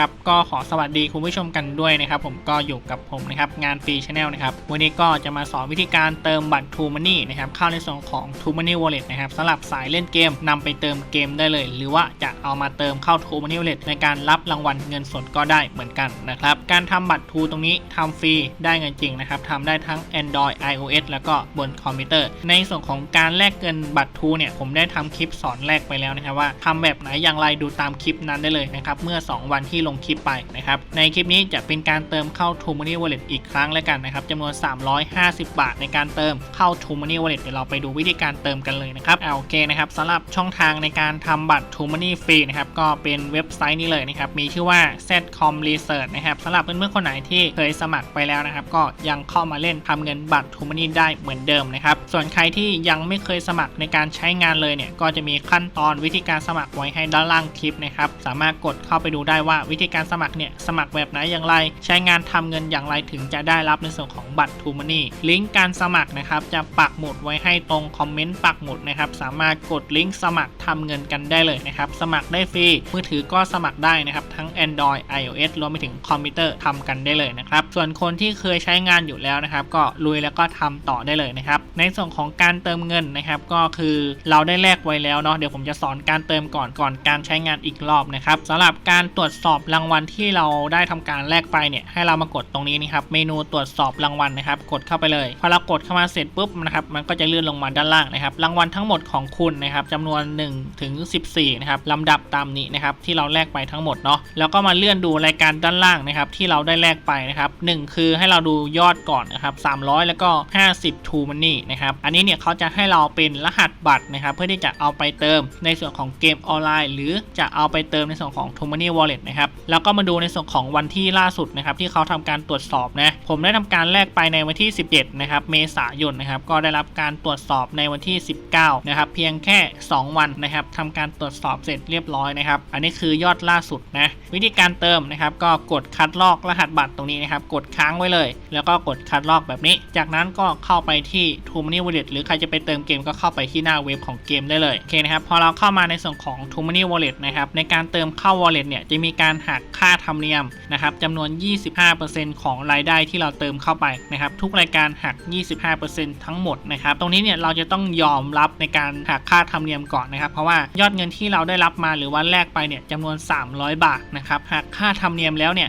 ครับก็ขอสวัสดีคุณผู้ชมกันด้วยนะครับผมก็อยู่กับผมนะครับงานฟรีชาแนลนะครับวันนี้ก็จะมาสอนวิธีการเติมบัตร True Money นะครับเข้าในส่วนของ True Money Wallet นะครับสำหรับสายเล่นเกมนำไปเติมเกมได้เลย หรือว่าจะเอามาเติมเข้า True Money Wallet ในการรับรางวัลเงินสดก็ได้เหมือนกันนะครับการทำบัตร True ตรงนี้ทำฟรีได้เงินจริงนะครับทำได้ทั้ง Android iOS แล้วก็บนคอมพิวเตอร์ ในส่วนของการแลกเงินบัตร True เนี่ยผมได้ทำคลิปสอนแรกไปแล้วนะครับว่าทำแบบไหนอย่างไรดูตามคลิปนั้นได้เลยนะครับเมื่อ 2 วันที่ลงคลิปไปนะครับ ในคลิปนี้จะเป็นการเติมเข้า True Money Wallet อีกครั้งแล้วกันนะครับจำนวน 350 บาทในการเติมเข้า True Money Wallet เดี๋ยวเราไปดูวิธีการเติมกันเลยนะครับเอาโอเคนะครับสำหรับช่องทางในการทำบัตร True Money ฟรีนะครับก็เป็นเว็บไซต์นี้เลยนะครับมีชื่อว่า Zcom Research นะครับสำหรับเพื่อนๆคนไหนที่เคยสมัครไปแล้วนะครับก็ยังเข้ามาเล่นทำเงินบัตร True Money ได้เหมือนเดิมนะครับส่วนใครที่ยังไม่เคยสมัครในการใช้งานเลยเนี่ยก็จะมีขั้นตอนวิธีการสมัครไว้ให้ด้านล่างคลิปนะครับสามารถกดเข้าไปดูได้ว่าวิธีการสมัครเนี่ยสมัครแบบไหนอย่างไร ใช้งานทำเงินอย่างไรถึงจะได้รับในส่วนของบัตร True Money ลิงก์การสมัครนะครับจะปักหมุดไว้ให้ตรงคอมเมนต์ปักหมุดนะครับสามารถกดลิงก์สมัครทำเงินกันได้เลยนะครับสมัครได้ฟรีมือถือก็สมัครได้นะครับทั้ง Android iOS รวมไปถึงคอมพิวเตอร์ทำกันได้เลยนะครับส่วนคนที่เคยใช้งานอยู่แล้วนะครับก็ลุยแล้วก็ทำต่อได้เลยนะครับในส่วนของการเติมเงินนะครับก็คือเราได้แลกไว้แล้วเนาะเดี๋ยวผมจะสอนการเติมก่อนก่อนการใช้งานอีกรอบนะครับสำหรับการตรวจสอบรางวัลที่เราได้ทำการแลกไปเนี่ยให้เรามากดตรงนี้นี่ครับเมนูตรวจสอบรางวัลนะครับ กดเข้าไปเลยพอเรากดเข้ามาเสร็จปุ๊บนะครับมันก็จะเลื่อนลงมาด้านล่างนะครับ รางวัลทั้งหมดของคุณนะครับจำนวน1ถึง14นะครับลำดับตามนี้นะครับที่เราแลกไปทั้งหมดเนาะแล้วก็มาเลื่อนดูรายการด้านล่างนะครับที่เราได้แลกไปนะครับหนึ่งคือให้เราดูยอดก่อนนะครับ300 แล้วก็ 50 True Money นะครับอันนี้เนี่ยเขาจะให้เราเป็นรหัสบัตรนะครับเพื่อที่จะเอาไปเติมในส่วนของเกมออนไลน์ หรือจะเอาไปเติมในส่วนของ True Money Wallet นะครับแล้วก็มาดูในส่วนของวันที่ล่าสุดนะครับที่เขาทำการตรวจสอบนะ ผมได้ทำการแลกไปในวันที่ 17 นะครับ เมษายนนะครับ ก็ได้รับการตรวจสอบในวันที่ 19 นะครับ เพียงแค่ 2 วันนะครับทำการตรวจสอบเสร็จเรียบร้อยนะครับ อันนี้คือยอดล่าสุดนะ วิธีการเติมนะครับก็กดคัดลอกรหัสบัตรตรงนี้นะครับ กดค้างไว้เลย แล้วก็กดคัดลอกแบบนี้ จากนั้นก็เข้าไปที่ True Money Wallet หรือใครจะไปเติมเกมก็เข้าไปที่หน้าเว็บของเกมได้เลย โอเคนะครับ พอเราเข้ามาในส่วนของ True Money Wallet นะครับ ในการเติมเข้า Wallet เนี่ย จะมีการหักค่าธรรมเนียมนะครับจำนวน 25%ของรายได้ที่เราเติมเข้าไปนะครับทุกรายการหัก 25%ทั้งหมดนะครับตรงนี้เนี่ยเราจะต้องยอมรับในการหักค่าธรรมเนียมก่อนนะครับ เพราะว่ายอดเงินที่เราได้รับมาหรือว่าแลกไปเนี่ยจำนวน 300 บาทนะครับหักค่าธรรมเนียมแล้วเนี่ย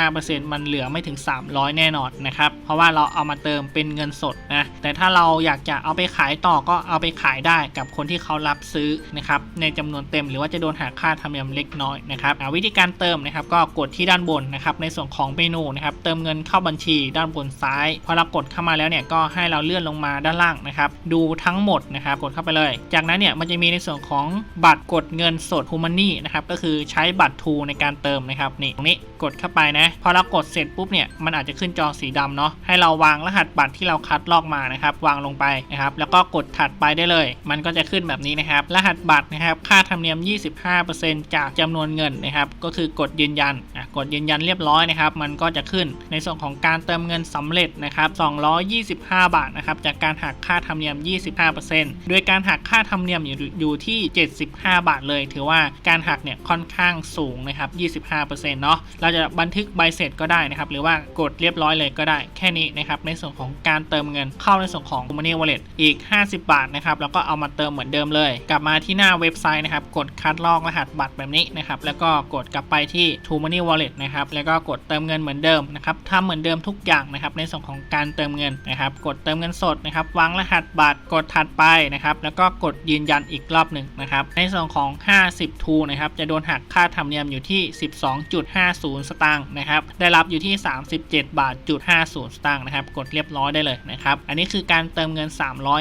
25%มันเหลือไม่ถึง 300 แน่นอนนะครับเพราะว่าเราเอามาเติมเป็นเงินสดนะแต่ถ้าเราอยากจะเอาไปขายต่อก็เอาไปขายได้กับคนที่เขารับซื้อนะครับในจำนวนเต็มหรือว่าจะโดนหักค่าธรรมเนียมเล็กน้อยนะครับวิธีการเติมนะครับก็กดที่ด้านบนนะครับในส่วนของเมนูนะครับเติมเงินเข้าบัญชีด้านบนซ้ายพอเรากดเข้ามาแล้วเนี่ยก็ให้เราเลื่อนลงมาด้านล่างนะครับดูทั้งหมดนะครับกดเข้าไปเลย จากนั้นเนี่ยมันจะมีในส่วนของบัตรกดเงินสด h u m a n y นะครับก็คือใช้บัตรทูในการเติมนะครับนี่ตรงนี้กดเข้าไปนะพอเรากดเสร็จปุ๊บเนี่ยมันอาจจะขึ้นจอสีดำเนาะให้เราวางรหัสบัตรที่เราคัดลอกมานะครับวางลงไปนะครับแล้วก็กดถัดไปได้เลย มันก็จะขึ้นแบบนี้นะครับรหัสบัตรนะครับค่าธรรมเนียม 25%จากจำนวนเงินนะครับก็คือกดยืนยันอะกดยืนยันเรียบร้อยนะครับมันก็จะขึ้นในส่วนของการเติมเงินสำเร็จนะครับ225 บาทนะครับจากการหักค่าธรรมเนียม 25%โดยการหักค่าธรรมเนียมอยู่อยู่ที่ 75 บาทเลย ถือว่าการหักเนี่ยค่อนข้างสูงนะครับ 25%เนาะเราจะบันทึกใบเสร็จก็ได้นะครับหรือว่ากดเรียบร้อยเลยก็ได้แค่นี้นะครับในส่วนของการเติมเงินเข้าในส่วนของ Money Wallet อีก 50 บาทนะครับแล้วก็เอามาเติมเหมือนเดิมเลย กลับมาที่หน้าเว็บไซต์นะครับกดคัดลอกรหัสบัตรแบบนี้นะครับแล้วก็กดกลับไปที่ True Money Wallet นะครับแล้วก็กดเติมเงินเหมือนเดิมนะครับทำเหมือนเดิมทุกอย่างนะครับในส่วนของการเติมเงินนะครับกดเติมเงินสดนะครับวางรหัสบัตรกดถัดไปนะครับแล้วก็กดยืนยันอีกรอบหนึ่งนะครับในส่วนของ 50 ทูนะครับจะโดนหักค่าธรรมเนียมอยู่ที่ 12.50 สตางค์นะครับได้รับอยู่ที่ 37 บาทจุด50 สตางค์นะครับกดเรียบร้อยได้เลยนะครับอันนี้คือการเติมเงิน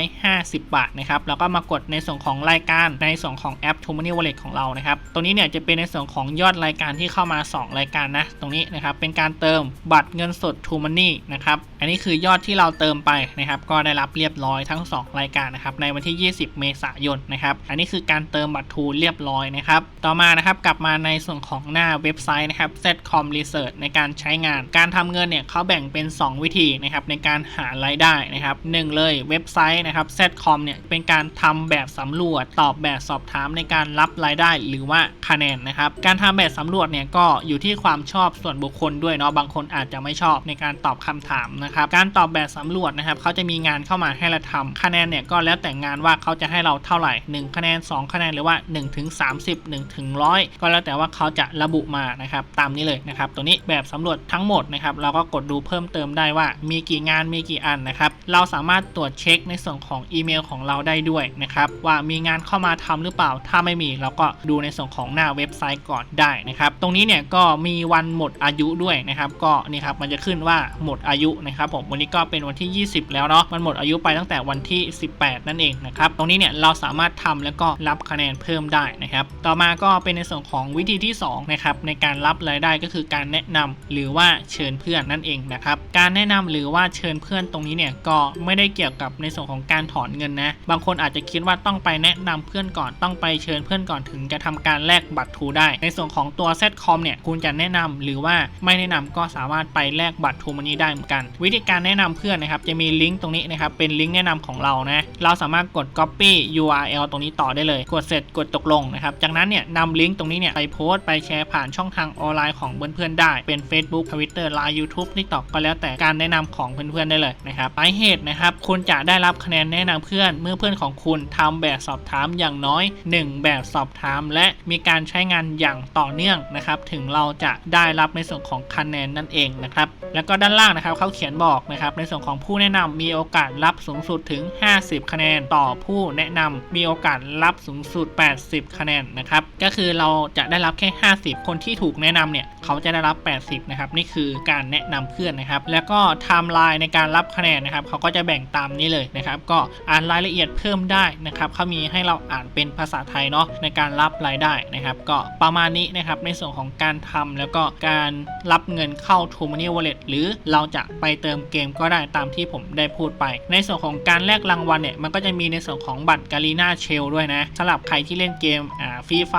350 บาทนะครับแล้วก็มากดในส่วนของรายการในส่วนของแอป True Money Wallet ของเรานะครับตรงนี้เนี่ยจะเป็นในส่วนของยอดรายการที่เข้ามา 2 รายการนะ ตรงนี้นะครับเป็นการเติมบัตรเงินสด True Money นะครับอันนี้คือยอดที่เราเติมไปนะครับก็ได้รับเรียบร้อยทั้ง 2 รายการนะครับในวันที่ 20 เมษายนนะครับอันนี้คือการเติมบัตรทูเรียบร้อยนะครับต่อมานะครับกลับมาในส่วนของหน้าเว็บไซต์นะครับ Zcom Research ในการใช้งาน การทำเงินเนี่ยเขาแบ่งเป็น 2 วิธีนะครับในการหารายได้นะครับหนึ่งเลยเว็บไซต์นะครับ Zcom เนี่ยเป็นการทำแบบสำรวจตอบแบบสอบถามในการรับรายได้หรือว่าคะแนนนะครับการทำแบบสำรวจเนี่ยก็อยู่ที่ความชอบส่วนบุคคลด้วยเนาะบางคนอาจจะไม่ชอบในการตอบคำถามนะครับการตอบแบบสำรวจนะครับเขาจะมีงานเข้ามาให้เราทำคะแนนเนี่ยก็แล้วแต่งานว่าเขาจะให้เราเท่าไหร่ 1 คะแนน 2 คะแนนหรือว่า1ถึง30 1ถึง100 ก็แล้วแต่ว่าเขาจะระบุมานะครับตามนี้เลยนะครับตัวนี้แบบสำรวจทั้งหมดนะครับเราก็กดดูเพิ่มเติมได้ว่ามีกี่งานมีกี่อันนะครับเราสามารถตรวจเช็คในส่วนของอีเมลของเราได้ด้วยนะครับว่ามีงานเข้ามาทำหรือเปล่า ถ้าไม่มีเราก็ดูในส่วนของหน้าเว็บไซต์ก่อนได้นะครับตรงนี้เนี่ยก็มีวันหมดอายุด้วยนะครับก็นี่ครับมันจะขึ้นว่าหมดอายุนะครับผมวันนี้ก็เป็นวันที่ 20 แล้วเนาะมันหมดอายุไปตั้งแต่วันที่ 18 นั่นเองนะครับตรงนี้เนี่ยเราสามารถทำแล้วก็รับคะแนนเพิ่มได้นะครับต่อมาก็เป็นในส่วนของวิธีที่2นะครับในการรับรายได้ก็คือการแนะนำหรือว่าเชิญเพื่อนนั่นเองนะครับการแนะนำหรือว่าเชิญเพื่อนตรงนี้เนี่ยก็ไม่ได้เกี่ยวกับในส่วนของการถอนเงินนะบางคนอาจจะคิดว่าต้องไปแนะนำเพื่อนก่อนต้องไปเชิญเพื่อนก่อนถึงจะทำการแลกบัตรทูได้ ในส่วนของตัว z c o m เนี่ยคุณจะแนะนำหรือว่าไม่แนะนำก็สามารถไปแลกบัตรทูมันนี้ได้เหมือนกัน วิธีการแนะนำเพื่อนนะครับจะมีลิงก์ตรงนี้นะครับเป็นลิงก์แนะนำของเรานะเราสามารถกด copy URL ตรงนี้ต่อได้เลย กดเสร็จกดตกลงนะครับจากนั้นเนี่ยนำลิงก์ตรงนี้เนี่ยไปโพสต์ไปแชร์ผ่านช่องทางออนไลน์ของเพื่อนๆได้เป็น Facebook Twitter Line YouTube TikTok ก็แล้วแต่การแนะนำของเพื่อนๆได้เลยนะครับสาเหตุนะครับคุณจะได้รับคะแนนแนะนำเพื่อนเมื่อเพื่อนของคุณทำแบบสอบถามอย่างน้อย 1 แบบสอบถาม และมีการใช้งานอย่างต่อเนื่องนะครับถึงเราจะได้รับในส่วนของคะแนนนั่นเองนะครับแล้วก็ด้านล่างนะครับเขาเขียนบอกนะครับในส่วนของผู้แนะนำมีโอกาสรับสูงสุดถึง 50 คะแนนต่อผู้แนะนำมีโอกาสรับสูงสุด 80 คะแนนนะครับก็คือเราจะได้รับแค่ 50 คนที่ถูกแนะนำเนี่ยเขาจะได้รับ 80 นะครับนี่คือการแนะนำเพื่อนนะครับแล้วก็ไทม์ไลน์ในการรับคะแนนนะครับเขาก็จะแบ่งตามนี้เลยนะครับก็อ่านรายละเอียดเพิ่มได้นะครับเขามีให้เราอ่านเป็นภาษาไทยเนาะในการรับรายได้นะครับ ก็ประมาณนี้นะครับในส่วนของการทำแล้วก็การรับเงินเข้า t o m o n e y Wallet หรือเราจะไปเติมเกมก็ได้ตามที่ผมได้พูดไป ในส่วนของการแลกรางวัลเนี่ยมันก็จะมีในส่วนของบัตรกาลีนาเชลด้วยนะสำหรับใครที่เล่นเกมอ่าฟรีไฟ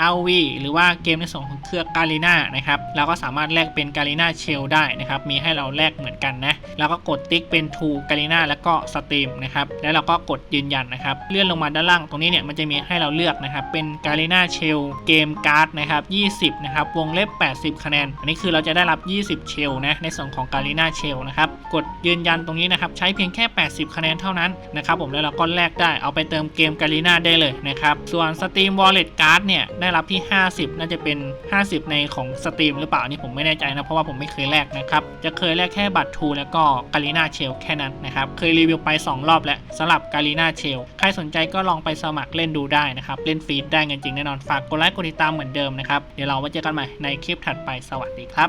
อาวีหรือว่าเกมในส่วนของเครือกาลีนานะครับเราก็สามารถแลกเป็นกาลีนาเชลได้นะครับมีให้เราแลกเหมือนกันนะแล้วก็กดติ๊กเป็นทูกาลีนาแล้วก็สตรีมนะครับแล้วเราก็กดยืนยันนะครับเลื่อนลงมาด้านล่างตรงนี้เนี่ยมันจะมีให้เราเลือกนะครับเป็นกาลีนาเชลเกมการ์ดนะครับ20นะครับ วงเล็บ 80 คะแนน อันนี้คือเราจะได้รับ 20 เชลนะ ในส่วนของกาลีนาเชลนะครับ กดยืนยันตรงนี้นะครับ ใช้เพียงแค่ 80 คะแนนเท่านั้นนะครับผม แล้วเราก็แลกได้ เอาไปเติมเกมกาลีนาได้เลยนะครับ ส่วน Steam Wallet Card เนี่ย ได้รับที่ 50 น่าจะเป็น 50 ในของ Steam หรือเปล่านี่ผมไม่แน่ใจนะ เพราะว่าผมไม่เคยแลกนะครับ จะเคยแลกแค่บัตรทูแล้วก็กาลีนาเชลแค่นั้นนะครับ เคยรีวิวไป 2 รอบแล้วสำหรับกาลีนาเชล ใครสนใจก็ลองไปสมัครเล่นดูได้นะครับ เล่นฟรีได้เงินจริงแน่นอน ฝากกดไลค์กดติดตามเหมือนเดิมนะครับเดี๋ยวเราไว้เจอกันใหม่ในคลิปถัดไปสวัสดีครับ